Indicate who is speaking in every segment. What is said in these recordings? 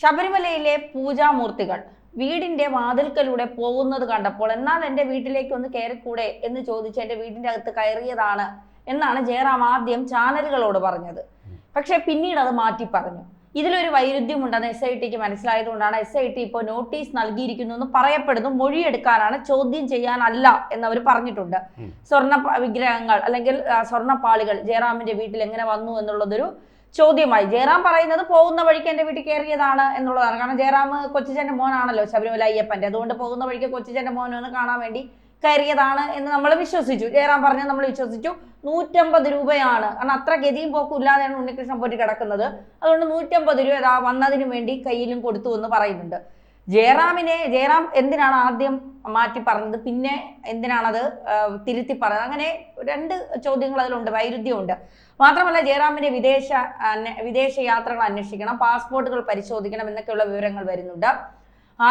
Speaker 1: ശബരിമലയിലെ പൂജാമൂർത്തികൾ വീടിന്റെ വാതിൽക്കലൂടെ പോകുന്നത് കണ്ടപ്പോൾ എന്നാൽ എന്റെ വീട്ടിലേക്ക് ഒന്ന് കയറിക്കൂടെ എന്ന് ചോദിച്ച് എന്റെ വീടിന്റെ അകത്ത് കയറിയതാണ് എന്നാണ് ജയറാം ആദ്യം ചാനലുകളോട് പറഞ്ഞത്. പക്ഷെ പിന്നീട് അത് മാറ്റി പറഞ്ഞു. ഇതിലൊരു വൈരുദ്ധ്യമുണ്ടെന്ന് എസ് ഐ ടിക്ക് മനസ്സിലായതുകൊണ്ടാണ് എസ് ഐ ടി ഇപ്പോൾ നോട്ടീസ് നൽകിയിരിക്കുന്നു എന്ന് പറയപ്പെടുന്നു. മൊഴിയെടുക്കാനാണ് ചോദ്യം ചെയ്യാനല്ല എന്നവർ പറഞ്ഞിട്ടുണ്ട്. സ്വർണ വിഗ്രഹങ്ങൾ അല്ലെങ്കിൽ സ്വർണപ്പാളികൾ ജയറാമിന്റെ വീട്ടിൽ എങ്ങനെ വന്നു എന്നുള്ളതൊരു ചോദ്യമായി. ജയറാം പറയുന്നത് പോകുന്ന വഴിക്ക് എന്റെ വീട്ടിൽ കയറിയതാണ് എന്നുള്ളതാണ്. കാരണം ജയറാം കൊച്ചിച്ചന്റെ മോനാണല്ലോ ശബരിമല അയ്യപ്പന്റെ. അതുകൊണ്ട് പോകുന്ന വഴിക്ക് കൊച്ചിച്ചന്റെ മോനൊന്ന് കാണാൻ വേണ്ടി കയറിയതാണ് എന്ന് നമ്മൾ വിശ്വസിച്ചു. ജയറാം പറഞ്ഞത് നമ്മൾ വിശ്വസിച്ചു. നൂറ്റമ്പത് രൂപയാണ്. കാരണം അത്ര ഗതിയും പോക്കും ഇല്ലാതെയാണ് ഉണ്ണികൃഷ്ണൻ പോയിട്ട് കിടക്കുന്നത്. അതുകൊണ്ട് നൂറ്റമ്പത് രൂപ വന്നതിന് വേണ്ടി കയ്യിലും കൊടുത്തു എന്ന് പറയുന്നുണ്ട്. ജയറാമിനെ ജയറാം എന്തിനാണ് ആദ്യം മാറ്റി പറഞ്ഞത്? പിന്നെ എന്തിനാണത് തിരുത്തി പറഞ്ഞത്? അങ്ങനെ രണ്ട് ചോദ്യങ്ങൾ അതിലുണ്ട് വൈരുദ്ധ്യമുണ്ട്. മാത്രമല്ല ജയറാമിന്റെ വിദേശ വിദേശ യാത്രകൾ അന്വേഷിക്കണം പാസ്പോർട്ടുകൾ പരിശോധിക്കണം എന്നൊക്കെയുള്ള വിവരങ്ങൾ വരുന്നുണ്ട്.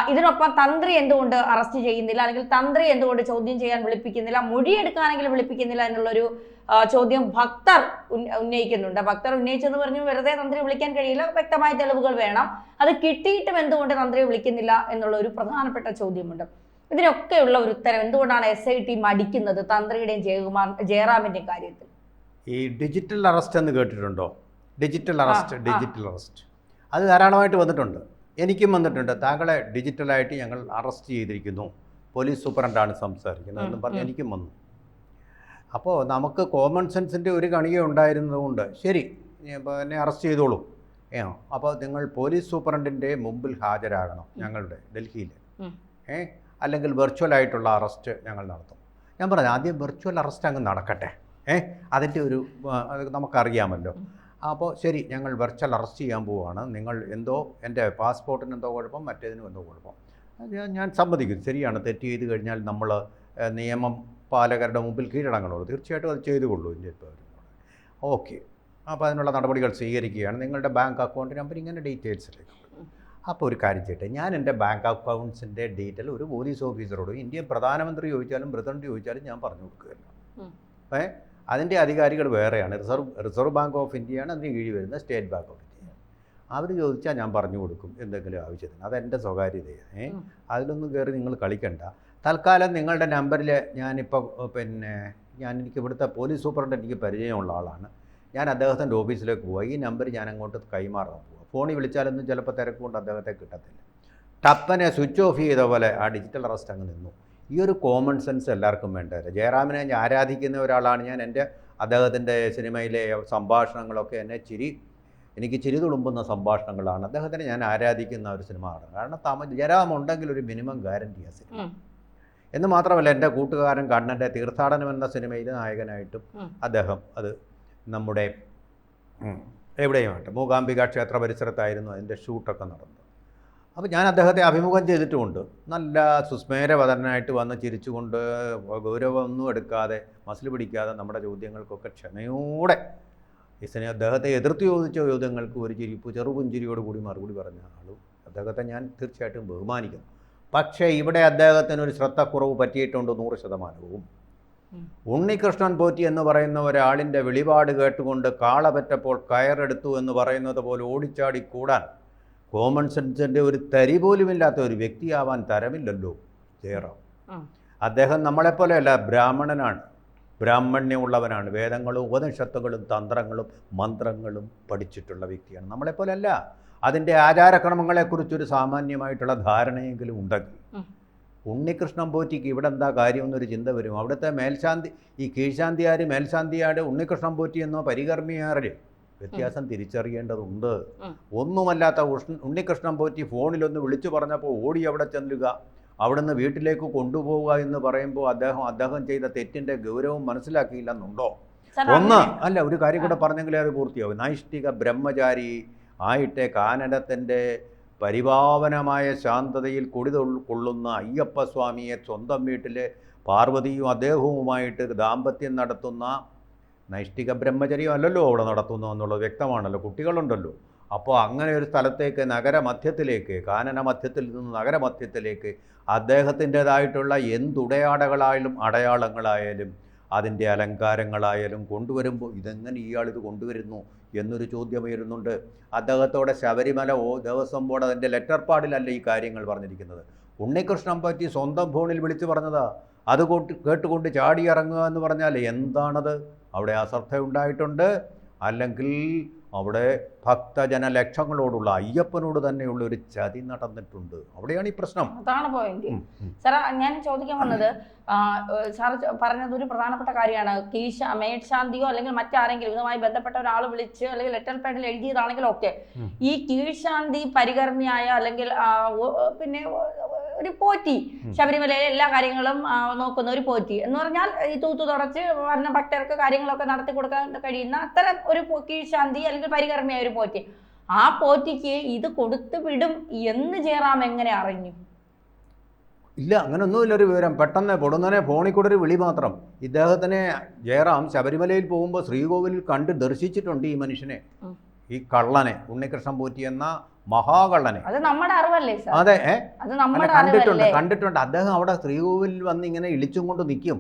Speaker 1: ഇതിനൊപ്പം തന്ത്രി എന്തുകൊണ്ട് അറസ്റ്റ് ചെയ്യുന്നില്ല? അല്ലെങ്കിൽ തന്ത്രി എന്തുകൊണ്ട് ചോദ്യം ചെയ്യാൻ വിളിപ്പിക്കുന്നില്ല? മൊഴിയെടുക്കാനെങ്കിലും വിളിപ്പിക്കുന്നില്ല എന്നുള്ളൊരു ചോദ്യം ഭക്തർ ഉന്ന- ഉന്നയിക്കുന്നുണ്ട്. ഭക്തർ ഉന്നയിച്ചെന്ന് പറഞ്ഞു വെറുതെ തന്ത്രി വിളിക്കാൻ കഴിയില്ല. വ്യക്തമായ തെളിവുകൾ വേണം. അത് കിട്ടിയിട്ടും എന്തുകൊണ്ട് തന്ത്രി വിളിക്കുന്നില്ല എന്നുള്ള ഒരു പ്രധാനപ്പെട്ട ചോദ്യമുണ്ട്. ഇതിനൊക്കെയുള്ള ഒരു ഉത്തരം എന്തുകൊണ്ടാണ് എസ് ഐ ടി മടിക്കുന്നത് തന്ത്രിയുടെയും ജയകുമാർ ജയറാമിന്റെയും കാര്യത്തിൽ?
Speaker 2: ഈ ഡിജിറ്റൽ അറസ്റ്റ് എന്ന് കേട്ടിട്ടുണ്ടോ? Digital arrest digital arrest. അത് ധാരാളമായിട്ട് വന്നിട്ടുണ്ട്. എനിക്കും വന്നിട്ടുണ്ട്. താങ്കളെ ഡിജിറ്റലായിട്ട് ഞങ്ങൾ അറസ്റ്റ് ചെയ്തിരിക്കുന്നു. പോലീസ് സൂപ്രണ്ടാണ് സംസാരിക്കുന്നത് എന്നും പറഞ്ഞ് എനിക്കും വന്നു. അപ്പോൾ നമുക്ക് കോമൺ സെൻസിന്റെ ഒരു കണിക ഉണ്ടായിരുന്നതുകൊണ്ട് ശരി എന്നെ അറസ്റ്റ് ചെയ്തോളൂ. ഏ അപ്പോൾ നിങ്ങൾ പോലീസ് സൂപ്രണ്ടിന്റെ മുമ്പിൽ ഹാജരാകണം ഞങ്ങളുടെ ഡൽഹിയിൽ ഏ അല്ലെങ്കിൽ വെർച്വൽ ആയിട്ടുള്ള അറസ്റ്റ് ഞങ്ങൾ നടത്തും. ഞാൻ പറഞ്ഞു ആദ്യം വെർച്വൽ അറസ്റ്റ് അങ്ങ് നടക്കട്ടെ. ഏ അതിന്റെ ഒരു നമുക്കറിയാമല്ലോ. അപ്പോൾ ശരി ഞങ്ങൾ വെർച്വൽ അറസ്റ്റ് ചെയ്യാൻ പോവുകയാണ്. നിങ്ങൾ എന്തോ എന്റെ പാസ്പോർട്ടിന് എന്തോ കുഴപ്പം മറ്റേതിനും എന്തോ കുഴപ്പം. ഞാൻ- സമ്മതിക്കും ശരിയാണ് തെറ്റ് ചെയ്ത് കഴിഞ്ഞാൽ നമ്മൾ നിയമം പാലകരുടെ മുമ്പിൽ കീഴടങ്ങണമല്ലോ. തീർച്ചയായിട്ടും അത് ചെയ്തു കൊള്ളൂ പൗരന്മാർ ഓക്കെ. അപ്പോൾ അതിനുള്ള നടപടികൾ സ്വീകരിക്കുകയാണ്. നിങ്ങളുടെ ബാങ്ക് അക്കൗണ്ട് നമ്പർ ഇങ്ങനെ ഡീറ്റെയിൽസിലേക്ക് അപ്പോൾ ഒരു കാര്യം ചെയ്യട്ടെ. ഞാൻ എന്റെ ബാങ്ക് അക്കൗണ്ട്സിന്റെ ഡീറ്റെയിൽ ഒരു പോലീസ് ഓഫീസറോട് ഇന്ത്യൻ പ്രധാനമന്ത്രി ചോദിച്ചാലും പ്രസിഡന്റ് ചോദിച്ചാലും ഞാൻ പറഞ്ഞു കൊടുക്കുകയല്ല. ഏ? അതിന്റെ അധികാരികൾ വേറെയാണ്. റിസർവ് റിസർവ് ബാങ്ക് ഓഫ് ഇന്ത്യയാണ് അതിന് കീഴിൽ വരുന്ന സ്റ്റേറ്റ് ബാങ്ക് ഓഫ് ഇന്ത്യ അവർ ചോദിച്ചാൽ ഞാൻ പറഞ്ഞു കൊടുക്കും എന്തെങ്കിലും ആവശ്യത്തിന്. അതെന്റെ സ്വകാര്യതയാണ്. അതിലൊന്നും കയറി നിങ്ങൾ കളിക്കണ്ട. തൽക്കാലം നിങ്ങളുടെ നമ്പറിൽ ഞാനിപ്പോൾ പിന്നെ ഞാൻ എനിക്ക് ഇവിടുത്തെ പോലീസ് സൂപ്രണ്ട് എനിക്ക് പരിചയമുള്ള ആളാണ്. ഞാൻ അദ്ദേഹത്തിന്റെ ഓഫീസിലേക്ക് പോയി ഈ നമ്പർ ഞാൻ അങ്ങോട്ട് കൈമാറാൻ പോവുക ഫോണിൽ വിളിച്ചാലൊന്നും ചിലപ്പോൾ തിരക്കുകൊണ്ട് അദ്ദേഹത്തെ കിട്ടത്തില്ല. ടപ്പനെ സ്വിച്ച് ഓഫ് ചെയ്ത പോലെ ആ ഡിജിറ്റൽ അറസ്റ്റ് അങ്ങ് നിന്നു. ഈ ഒരു കോമൺ സെൻസ് എല്ലാവർക്കും വേണ്ട. ജയറാമിനെ ഞാൻ ആരാധിക്കുന്ന ഒരാളാണ് ഞാൻ. എന്റെ അദ്ദേഹത്തിന്റെ സിനിമയിലെ സംഭാഷണങ്ങളൊക്കെ എന്നെ ചിരി എനിക്ക് ചിരി തുളുമ്പുന്ന സംഭാഷണങ്ങളാണ്. അദ്ദേഹത്തിനെ ഞാൻ ആരാധിക്കുന്ന ഒരു സിനിമ ആണ് കാരണം തമ ജയറാം ഉണ്ടെങ്കിൽ ഒരു മിനിമം ഗ്യാരണ്ടി ആ സിനിമ. എന്ന് മാത്രമല്ല എന്റെ കൂട്ടുകാരൻ കണ്ണന്റെ തീർത്ഥാടനം എന്ന സിനിമയിൽ നായകനായിട്ടും അദ്ദേഹം അത് നമ്മുടെ എവിടെയുമായിട്ട്? മൂകാംബിക ക്ഷേത്ര പരിസരത്തായിരുന്നു അതിന്റെ ഷൂട്ടൊക്കെ നടന്നത്. അപ്പോൾ ഞാൻ അദ്ദേഹത്തെ അഭിമുഖം ചെയ്തിട്ടുമുണ്ട്. നല്ല സുസ്മേരവതനായിട്ട് വന്ന് ചിരിച്ചുകൊണ്ട് ഗൗരവമൊന്നും എടുക്കാതെ മസിൽ പിടിക്കാതെ നമ്മുടെ ചോദ്യങ്ങൾക്കൊക്കെ ക്ഷമയോടെ ഇസിനെ അദ്ദേഹത്തെ എതിർത്ത് ചോദിച്ച ചോദ്യങ്ങൾക്ക് ഒരു ചിരിപ്പ് ചെറുപുഞ്ചിരിയോട് കൂടി മറുപടി പറഞ്ഞ ആളും അദ്ദേഹത്തെ ഞാൻ തീർച്ചയായിട്ടും ബഹുമാനിക്കുന്നു. പക്ഷേ ഇവിടെ അദ്ദേഹത്തിന് ഒരു ശ്രദ്ധക്കുറവ് പറ്റിയിട്ടുണ്ട് നൂറ് ശതമാനവും. ഉണ്ണികൃഷ്ണൻ പോറ്റി എന്ന് പറയുന്ന ഒരാളിന്റെ വെളിപാട് കേട്ടുകൊണ്ട് കാള പറ്റപ്പോൾ കയറെടുത്തു എന്ന് പറയുന്നത് പോലെ ഓടിച്ചാടി കൂടാൻ കോമൺ സെൻസിന്റെ ഒരു തരി പോലുമില്ലാത്ത ഒരു വ്യക്തിയാവാൻ തരമില്ലല്ലോ ജയറാം. അദ്ദേഹം നമ്മളെപ്പോലെയല്ല ബ്രാഹ്മണനാണ്. ബ്രാഹ്മണ്യമുള്ളവനാണ്. വേദങ്ങളും ഉപനിഷത്തുകളും തന്ത്രങ്ങളും മന്ത്രങ്ങളും പഠിച്ചിട്ടുള്ള വ്യക്തിയാണ്. നമ്മളെപ്പോലെയല്ല അതിന്റെ ആചാരക്രമങ്ങളെക്കുറിച്ചൊരു സാമാന്യമായിട്ടുള്ള ധാരണയെങ്കിലും ഉണ്ടെങ്കിൽ. ഉണ്ണികൃഷ്ണൻ പോറ്റിക്ക് ഇവിടെ എന്താ കാര്യമെന്നൊരു ചിന്ത വരും. അവിടുത്തെ മേൽശാന്തി ഈ കീഴ്ശാന്തിയാർ മേൽശാന്തിയാട് ഉണ്ണികൃഷ്ണൻ പോറ്റി എന്നോ പരികർമ്മിയാറ് വ്യത്യാസം തിരിച്ചറിയേണ്ടതുണ്ട്. ഒന്നുമല്ലാത്ത ഉഷ്ണ ഉണ്ണികൃഷ്ണൻ പോറ്റി ഫോണിലൊന്ന് വിളിച്ചു പറഞ്ഞപ്പോൾ ഓടി അവിടെ ചെല്ലുക. അവിടുന്ന് വീട്ടിലേക്ക് കൊണ്ടുപോവുക എന്ന് പറയുമ്പോൾ അദ്ദേഹം അദ്ദേഹം ചെയ്ത തെറ്റിന്റെ ഗൗരവം മനസ്സിലാക്കിയില്ലെന്നുണ്ടോ? ഒന്ന് അല്ല ഒരു കാര്യം കൂടെ പറഞ്ഞെങ്കിലേ അത് പൂർത്തിയാവും. നൈഷ്ഠിക ബ്രഹ്മചാരി ആയിട്ട് കാനഡത്തിന്റെ പരിപാവനമായ ശാന്തതയിൽ കൊടിതൊ കൊള്ളുന്ന അയ്യപ്പസ്വാമിയെ സ്വന്തം വീട്ടിലെ പാർവതിയും അദ്ദേഹവുമായിട്ട് ദാമ്പത്യം നടത്തുന്ന നൈഷ്ഠിക ബ്രഹ്മചര്യം അല്ലല്ലോ അവിടെ നടത്തുന്നു എന്നുള്ളത് വ്യക്തമാണല്ലോ. കുട്ടികളുണ്ടല്ലോ. അപ്പോൾ അങ്ങനെ ഒരു സ്ഥലത്തേക്ക് നഗരമധ്യത്തിലേക്ക് കാനന മധ്യത്തിൽ നിന്ന് നഗരമധ്യത്തിലേക്ക് അദ്ദേഹത്തിന്റെതായിട്ടുള്ള എന്തുടയാടകളായാലും അടയാളങ്ങളായാലും അതിന്റെ അലങ്കാരങ്ങളായാലും കൊണ്ടുവരുമ്പോൾ ഇതെങ്ങനെ ഇയാൾ ഇത് കൊണ്ടുവരുന്നു എന്നൊരു ചോദ്യം ഉയരുന്നുണ്ട്. അദ്ദേഹത്തോടെ ശബരിമല ഓ ദേവസ്വം ബോർഡ് അതിന്റെ ലെറ്റർ പാടിലല്ല ഈ കാര്യങ്ങൾ പറഞ്ഞിരിക്കുന്നത്. ഉണ്ണികൃഷ്ണൻ പറ്റി സ്വന്തം ഫോണിൽ വിളിച്ചു പറഞ്ഞതാ. അത് കൂട്ടി കേട്ടുകൊണ്ട് ചാടി ഇറങ്ങുക എന്ന് പറഞ്ഞാൽ എന്താണത്? അവിടെ അശ്രദ്ധ ഉണ്ടായിട്ടുണ്ട്. അല്ലെങ്കിൽ അവിടെ ഭക്തജന ലക്ഷങ്ങളോടുള്ള അയ്യപ്പനോട് തന്നെയുള്ള ഒരു ചതി നടന്നിട്ടുണ്ട്. അവിടെയാണ് ഈ പ്രശ്നം.
Speaker 1: അതാണ് പോയിന്റ്
Speaker 2: ഉം, ഉം.
Speaker 1: ഞാൻ ചോദിക്കാൻ വന്നത് സാർ പറഞ്ഞത് ഒരു പ്രധാനപ്പെട്ട കാര്യമാണ്. കീശ മേൽശാന്തിയോ അല്ലെങ്കിൽ മറ്റാരെങ്കിലും ഇതുമായി ബന്ധപ്പെട്ട ഒരാൾ വിളിച്ച് അല്ലെങ്കിൽ ലെറ്റർ പാഡിൽ എഴുതിയതാണെങ്കിൽ ഓക്കെ
Speaker 2: ഉം.
Speaker 1: ഈ കീഴ്ശാന്തി പരികർമ്മിയായ അല്ലെങ്കിൽ പിന്നെ ഒരു പോറ്റി. ശബരിമലയിലെ എല്ലാ കാര്യങ്ങളും നോക്കുന്ന ഒരു പോറ്റി. എന്ന് പറഞ്ഞാൽ ഈ തൂത്തു തുടച്ച് വരുന്ന ഭക്തർക്ക് കാര്യങ്ങളൊക്കെ നടത്തി കൊടുക്കാൻ കഴിയുന്ന അത്തരം ഒരു കീഴ്ശാന്തി അല്ലെങ്കിൽ പരികർമ്മിയായ ഒരു പോറ്റി. ആ പോറ്റിക്ക് ഇത് കൊടുത്തു വിടും എന്ന് ജയറാം എങ്ങനെ അറിഞ്ഞു?
Speaker 2: ഇല്ല അങ്ങനൊന്നുമില്ല ഒരു വിവരം. പെട്ടെന്ന് പൊടുന്നനെ ഫോണിൽ കൂടെ ഒരു വിളി മാത്രം. ഇദ്ദേഹത്തിനെ ജയറാം ശബരിമലയിൽ പോകുമ്പോൾ ശ്രീകോവിലിൽ കണ്ട് ദർശിച്ചിട്ടുണ്ട് ഈ മനുഷ്യനെ. ഈ കള്ളനെ ഉണ്ണികൃഷ്ണൻ പോറ്റി എന്ന മഹാകള്ളനെ.
Speaker 1: അത് നമ്മുടെ അറിവല്ലേ
Speaker 2: കണ്ടിട്ടുണ്ട് കണ്ടിട്ടുണ്ട്. അദ്ദേഹം അവിടെ ശ്രീകോവിലിൽ വന്ന് ഇങ്ങനെ ഇളിച്ചും കൊണ്ട് നിൽക്കും.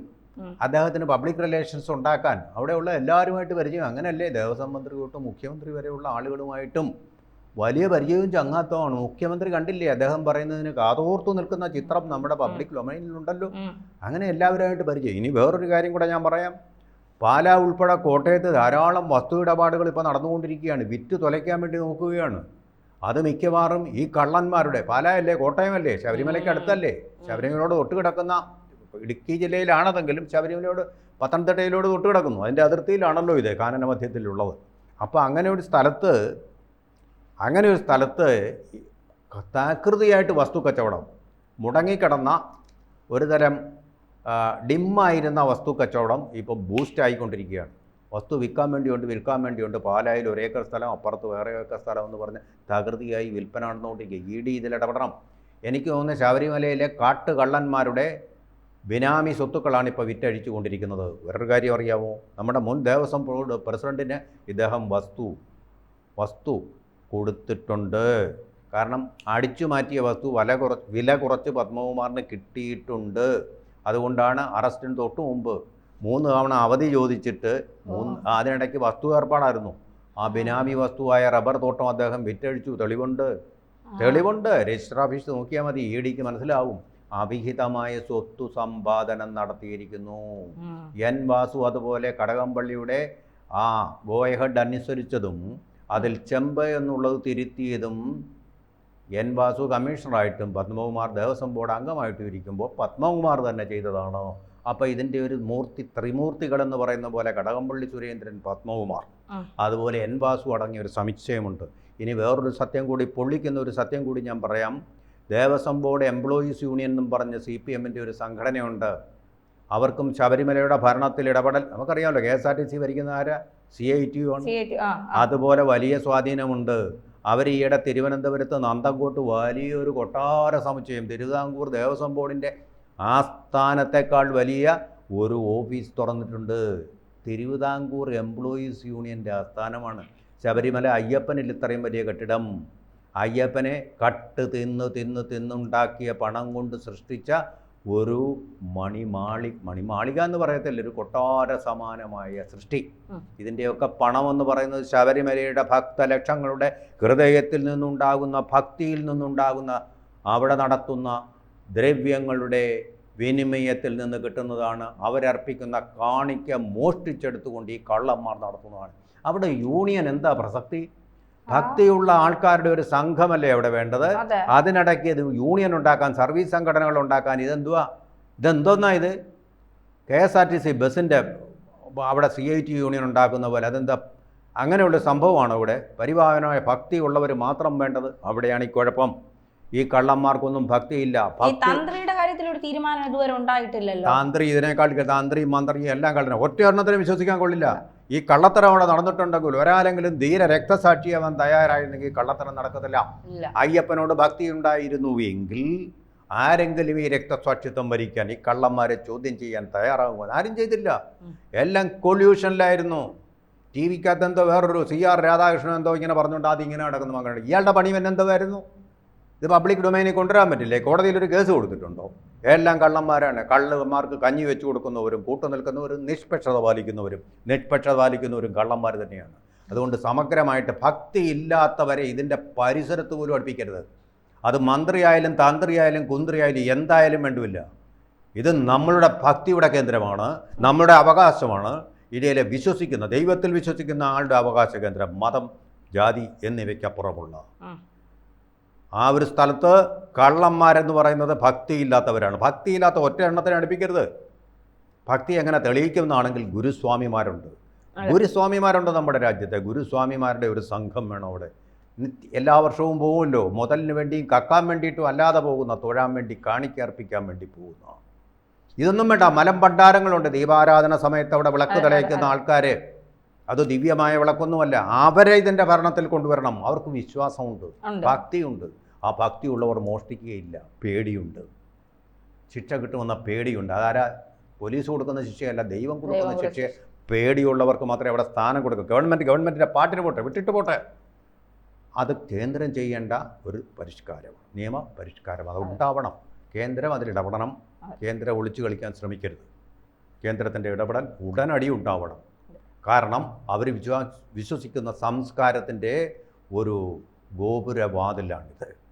Speaker 2: അദ്ദേഹത്തിന് പബ്ലിക് റിലേഷൻസ് ഉണ്ടാക്കാൻ. അവിടെയുള്ള എല്ലാവരുമായിട്ട് പരിചയം. അങ്ങനെയല്ലേ ദേവസ്വം മന്ത്രി തൊട്ട് മുഖ്യമന്ത്രി വരെയുള്ള ആളുകളുമായിട്ടും വലിയ പരിചയവും ചങ്ങാത്തമാണ് മുഖ്യമന്ത്രി കണ്ടില്ലേ? അദ്ദേഹം പറയുന്നതിന് കാതോർത്തു നിൽക്കുന്ന ചിത്രം നമ്മുടെ പബ്ലിക് ഡൊമൈനിലുണ്ടല്ലോ. അങ്ങനെ എല്ലാവരുമായിട്ട് പരിചയം. ഇനി വേറൊരു കാര്യം കൂടെ ഞാൻ പറയാം. പാലാ ഉൾപ്പെടെ കോട്ടയത്ത് ധാരാളം വസ്തു ഇടപാടുകൾ ഇപ്പോൾ നടന്നുകൊണ്ടിരിക്കുകയാണ്. വിറ്റ് തുലയ്ക്കാൻ വേണ്ടി നോക്കുകയാണ്. അത് മിക്കവാറും ഈ കള്ളന്മാരുടെ പാലായല്ലേ കോട്ടയമല്ലേ ശബരിമലയ്ക്ക് അടുത്തല്ലേ? ശബരിമലയോട് ഒട്ടുകിടക്കുന്ന ഇടുക്കി ജില്ലയിലാണതെങ്കിലും ശബരിമലയോട് പത്തനംതിട്ടയിലോട് തൊട്ടുകിടക്കുന്നു അതിന്റെ അതിർത്തിയിലാണല്ലോ ഇത് കാനന മധ്യത്തിലുള്ളത് അപ്പോൾ അങ്ങനെ ഒരു സ്ഥലത്ത് അങ്ങനെ ഒരു സ്ഥലത്ത് കഥാകൃതിയായിട്ട് വസ്തു കച്ചവടം മുടങ്ങിക്കിടന്ന ഒരു തരം ഡിമ്മായിരുന്ന വസ്തു കച്ചവടം ഇപ്പോൾ ബൂസ്റ്റ് ആയിക്കൊണ്ടിരിക്കുകയാണ്. വസ്തു വിൽക്കാൻ വേണ്ടിയുണ്ട് വിൽക്കാൻ വേണ്ടിയുണ്ട്. പാലായിൽ ഒരേക്കർ സ്ഥലം അപ്പുറത്ത് വേറെ ഏക്കർ സ്ഥലം എന്ന് പറഞ്ഞ് തകൃതിയായി വിൽപ്പന നടന്നുകൊണ്ടിരിക്കുക ഇ ഡി ഇതിൽ ഇടപെടണം. എനിക്ക് തോന്നുന്നു ശബരിമലയിലെ കാട്ടുകള്ളന്മാരുടെ ബിനാമി സ്വത്തുക്കളാണ് ഇപ്പോൾ വിറ്റഴിച്ചു കൊണ്ടിരിക്കുന്നത് വേറൊരു കാര്യം അറിയാമോ? നമ്മുടെ മുൻ ദേവസ്വം ബോർഡ് പ്രസിഡന്റിന് ഇദ്ദേഹം വസ്തു വസ്തു കൊടുത്തിട്ടുണ്ട്. കാരണം അടിച്ചു മാറ്റിയ വസ്തു വില കുറച്ച് വില കുറച്ച് പത്മകുമാറിന് കിട്ടിയിട്ടുണ്ട്. അതുകൊണ്ടാണ് അറസ്റ്റിന് തൊട്ട് മുമ്പ് മൂന്ന് തവണ അവധി ചോദിച്ചിട്ട് മൂന്ന് അതിനിടയ്ക്ക് വസ്തു ഏർപ്പാടായിരുന്നു. ആ ബിനാമി വസ്തുവായ റബ്ബർ തോട്ടം അദ്ദേഹം വിറ്റഴിച്ചു. തെളിവുണ്ട്. തെളിവുണ്ട്. രജിസ്റ്റർ ഓഫീസ് നോക്കിയാൽ മതി. ഇ ഡിക്ക് മനസ്സിലാവും. അവിഹിതമായ സ്വത്ത് സമ്പാദനം നടത്തിയിരിക്കുന്നു. എൻ വാസു അതുപോലെ കടകംപള്ളിയുടെ ആ ഗോയഹഡ് അനുസരിച്ചതും അതിൽ ചെമ്പ് എന്നുള്ളത് തിരുത്തിയതും എൻ വാസു കമ്മീഷണറായിട്ടും പത്മകുമാർ ദേവസ്വം ബോർഡ് അംഗമായിട്ടും ഇരിക്കുമ്പോൾ പത്മകുമാർ തന്നെ ചെയ്തതാണോ? അപ്പോൾ ഇതിന്റെ ഒരു മൂർത്തി ത്രിമൂർത്തികൾ എന്ന് പറയുന്ന പോലെ കടകംപള്ളി സുരേന്ദ്രൻ പത്മകുമാർ. അതുപോലെ എൻ വാസു അടങ്ങിയ ഒരു സമുച്ചയമുണ്ട്. ഇനി വേറൊരു സത്യം കൂടി പൊള്ളിക്കുന്ന ഒരു സത്യം കൂടി ഞാൻ പറയാം. ദേവസ്വം ബോർഡ് എംപ്ലോയീസ് യൂണിയൻ എന്നും പറഞ്ഞ സി പി എമ്മിന്റെ ഒരു സംഘടനയുണ്ട്. അവർക്കും ശബരിമലയുടെ ഭരണത്തിൽ ഇടപെടൽ നമുക്കറിയാമല്ലോ K S R T C ഭരിക്കുന്ന ആരാ? സി ഐ ടി യു ആണ്. അതുപോലെ വലിയ സ്വാധീനമുണ്ട്. അവർ ഈയിടെ തിരുവനന്തപുരത്ത് നന്തങ്കോട്ട് വലിയൊരു കൊട്ടാര സമുച്ചയം തിരുവിതാംകൂർ ദേവസ്വം ബോർഡിന്റെ ആസ്ഥാനത്തെക്കാൾ വലിയ ഒരു ഓഫീസ് തുറന്നിട്ടുണ്ട്. തിരുവിതാംകൂർ എംപ്ലോയീസ് യൂണിയന്റെ ആസ്ഥാനമാണ് ശബരിമല അയ്യപ്പനിൽ ഇത്രയും വലിയ കെട്ടിടം. അയ്യപ്പനെ കട്ട് തിന്ന് തിന്ന് തിന്നുണ്ടാക്കിയ പണം കൊണ്ട് സൃഷ്ടിച്ച ഒരു മണിമാളി മണിമാളിക എന്ന് പറയത്തില്ല. ഒരു കൊട്ടാര സമാനമായ സൃഷ്ടി. ഇതിന്റെയൊക്കെ പണം എന്ന് പറയുന്നത് ശബരിമലയുടെ ഭക്തലക്ഷങ്ങളുടെ ഹൃദയത്തിൽ നിന്നുണ്ടാകുന്ന ഭക്തിയിൽ നിന്നുണ്ടാകുന്ന അവിടെ നടത്തുന്ന ദ്രവ്യങ്ങളുടെ വിനിമയത്തിൽ നിന്ന് കിട്ടുന്നതാണ്. അവരർപ്പിക്കുന്ന കാണിക്ക മോഷ്ടിച്ചെടുത്തുകൊണ്ട് ഈ കള്ളന്മാർ നടത്തുന്നതാണ്. അവിടെ യൂണിയൻ എന്താ പ്രസക്തി? ഭക്തിയുള്ള ആൾക്കാരുടെ ഒരു സംഘമല്ലേ അവിടെ വേണ്ടത്?
Speaker 1: അതെ.
Speaker 2: അതിനിടയ്ക്ക് ഇത് യൂണിയൻ ഉണ്ടാക്കാൻ സർവീസ് സംഘടനകൾ ഉണ്ടാക്കാൻ ഇതെന്തുവാ? ഇതെന്തോന്നാ ഇത്? K S R T C ബസ്സിന്റെ അവിടെ സി ഐ ടി യൂണിയൻ ഉണ്ടാക്കുന്ന പോലെ അതെന്താ? അങ്ങനെയുള്ള സംഭവമാണ് ഇവിടെ? പരിപാലനമായ ഭക്തി ഉള്ളവർ മാത്രം വേണ്ടത് അവിടെയാണ് ഈ കുഴപ്പം. ഈ കള്ളന്മാർക്കൊന്നും ഭക്തിയില്ല.
Speaker 1: തന്ത്രിയുടെ കാര്യത്തിൽ ഒരു തീരുമാനം ഇതുവരെ ഉണ്ടായിട്ടില്ലല്ലോ.
Speaker 2: താന്ത്രി ഇതിനേക്കാൾ താന്ത്രി മന്ത്രി എല്ലാം കള്ളനും. ഒറ്റ ഒരെണ്ണത്തിനും വിശ്വസിക്കാൻ കൊള്ളില്ല. ഈ കള്ളത്തരം അവിടെ നടന്നിട്ടുണ്ടെങ്കിൽ ഒരാരെങ്കിലും ധീര അവൻ തയ്യാറായിരുന്നെങ്കിൽ കള്ളത്തരം നടക്കത്തില്ല. അയ്യപ്പനോട് ഭക്തി ഉണ്ടായിരുന്നു എങ്കിൽ ആരെങ്കിലും ഈ രക്തസാക്ഷിത്വം ഭരിക്കാൻ ഈ കള്ളന്മാരെ ചോദ്യം ചെയ്യാൻ തയ്യാറാകുമോ ആരും ചെയ്തില്ല. എല്ലാം കൊല്യൂഷനിലായിരുന്നു. ടി വിക്കകത്ത് എന്തോ വേറൊരു സി ആർ രാധാകൃഷ്ണൻ എന്തോ ഇങ്ങനെ പറഞ്ഞുകൊണ്ട് അത് ഇങ്ങനെ നടക്കുന്ന മകനുണ്ട് ഇയാളുടെ പണി എന്തോ ആയിരുന്നു? ഇത് പബ്ലിക് ഡൊമൈനിൽ കൊണ്ടുവരാൻ പറ്റില്ലേ? കോടതിയിൽ ഒരു കേസ് കൊടുത്തിട്ടുണ്ടോ? എല്ലാം കള്ളന്മാരാണ്. കള്ളന്മാർക്ക് കഞ്ഞി വെച്ച് കൊടുക്കുന്നവരും കൂട്ടു നിൽക്കുന്നവരും നിഷ്പക്ഷത പാലിക്കുന്നവരും നിഷ്പക്ഷത പാലിക്കുന്നവരും കള്ളന്മാർ തന്നെയാണ്. അതുകൊണ്ട് സമഗ്രമായിട്ട് ഭക്തി ഇല്ലാത്തവരെ ഇതിന്റെ പരിസരത്ത് പോലും അടുപ്പിക്കരുത്. അത് മന്ത്രിയായാലും തന്ത്രിയായാലും കുന്ത്രിയായാലും എന്തായാലും വേണ്ടുമില്ല. ഇത് നമ്മളുടെ ഭക്തിയുടെ കേന്ദ്രമാണ് നമ്മുടെ അവകാശമാണ്. ഇന്ത്യയിലെ വിശ്വസിക്കുന്ന ദൈവത്തിൽ വിശ്വസിക്കുന്ന ആളുടെ അവകാശ കേന്ദ്രം മതം ജാതി എന്നിവയ്ക്കപ്പുറമുള്ള. ആ ഒരു സ്ഥലത്ത് കള്ളന്മാരെന്ന് പറയുന്നത് ഭക്തിയില്ലാത്തവരാണ്. ഭക്തിയില്ലാത്ത ഒറ്റ എണ്ണത്തിനെ അടുപ്പിക്കരുത്. ഭക്തി എങ്ങനെ തെളിയിക്കുന്നതാണെങ്കിൽ ഗുരുസ്വാമിമാരുണ്ട്. ഗുരുസ്വാമിമാരുണ്ട് നമ്മുടെ രാജ്യത്തെ. ഗുരുസ്വാമിമാരുടെ ഒരു സംഘം വേണം അവിടെ. എല്ലാ വർഷവും പോകുമല്ലോ. മുതലിന് വേണ്ടിയും കക്കാൻ വേണ്ടിയിട്ടും അല്ലാതെ പോകുന്ന തൊഴാൻ വേണ്ടി കാണിക്കർപ്പിക്കാൻ വേണ്ടി പോകുന്ന. ഇതൊന്നും വേണ്ട. മലം ഭണ്ഡാരങ്ങളുണ്ട്. ദീപാരാധന സമയത്ത് അവിടെ വിളക്ക് തെളിയിക്കുന്ന ആൾക്കാർ അത് ദിവ്യമായ വിളക്കൊന്നുമല്ല. അവരെ ഇതിന്റെ ഭരണത്തിൽ കൊണ്ടുവരണം. അവർക്ക് വിശ്വാസമുണ്ട്. ഭക്തിയുണ്ട്. ആ ഭക്തിയുള്ളവർ മോഷ്ടിക്കുകയില്ല. പേടിയുണ്ട്. ശിക്ഷ കിട്ടുമെന്ന പേടിയുണ്ട്. അതാരാ പോലീസ് കൊടുക്കുന്ന ശിക്ഷയല്ല ദൈവം കൊടുക്കുന്ന
Speaker 1: ശിക്ഷ
Speaker 2: ശിക്ഷയെ പേടിയുള്ളവർക്ക് മാത്രമേ അവിടെ സ്ഥാനം കൊടുക്കൂ. ഗവൺമെന്റ് ഗവൺമെന്റിന്റെ പാട്ടിന് പോട്ടെ വിട്ടിട്ട് പോട്ടെ. അത് കേന്ദ്രം ചെയ്യേണ്ട ഒരു പരിഷ്കാരമാണ് നിയമ പരിഷ്കാരം അത് ഉണ്ടാവണം. കേന്ദ്രം അതിലിടപെടണം കേന്ദ്രം ഒളിച്ചു കളിക്കാൻ ശ്രമിക്കരുത്. കേന്ദ്രത്തിന്റെ ഇടപെടൽ ഉടനടി ഉണ്ടാവണം. കാരണം അവർ വിശ്വാ വിശ്വസിക്കുന്ന സംസ്കാരത്തിന്റെ ഒരു ഗോപുരവാതിലാണിത്.